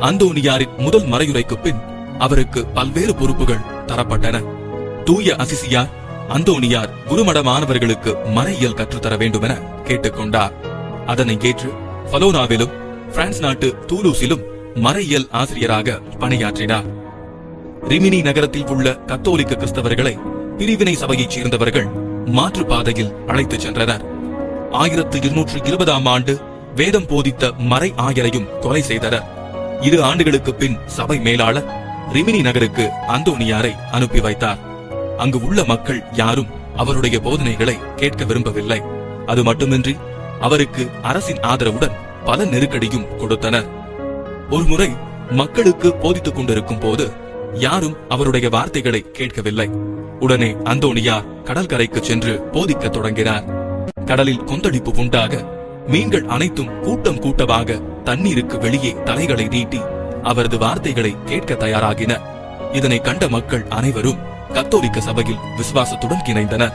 அந்தோனியாரின் முதல் மறையுரைக்கு பின் அவருக்கு பல்வேறு பொறுப்புகள் தரப்பட்டன. தூய அசிசியார் அந்தோனியார் குருமட மாணவர்களுக்கு மறையியல் கற்றுத்தர வேண்டுமென கேட்டுக்கொண்டார். அதனை ஏற்று பலோனாவிலும் பிரான்ஸ் நாட்டு தூலூசிலும் மறையியல் ஆசிரியராக பணியாற்றினார். ரிமினி நகரத்தில் உள்ள கத்தோலிக்க கிறிஸ்தவர்களை பிரிவினை சபையைச் சேர்ந்தவர்கள் மாற்றுப்பாதையில் அழைத்துச் சென்றனர். ஆயிரத்து இருநூற்று இருபதாம் ஆண்டு வேதம் போதித்த மறை ஆயரையும் கொலை செய்தனர். இரு ஆண்டுகளுக்கு பின் சபை மேலாளர் ரிமினி நகருக்கு அந்தோனியாரை அனுப்பி வைத்தார். அங்கு உள்ள மக்கள் யாரும் அவருடைய போதனைகளை கேட்க விரும்பவில்லை. அது மட்டுமின்றி அவருக்கு அரசின் ஆதரவுடன் பல நெருக்கடியும் கொடுத்தனர். ஒருமுறை மக்களுக்கு போதித்துக் கொண்டிருக்கும் போது யாரும் அவருடைய வார்த்தைகளை கேட்கவில்லை. உடனே அந்தோனியார் கடற்கரைக்கு சென்று போதிக்கத் தொடங்கினார். கடலில் கொந்தளிப்பு உண்டாக மீன்கள் அனைத்தும் கூட்டம் கூட்டமாக தண்ணீருக்கு வெளியே தலைகளை நீட்டி அவரது வார்த்தைகளை கேட்க தயாராகின. இதனை கண்ட மக்கள் அனைவரும் கத்தோலிக்க சபையில் விசுவாசத்துடன் இணைந்தனர்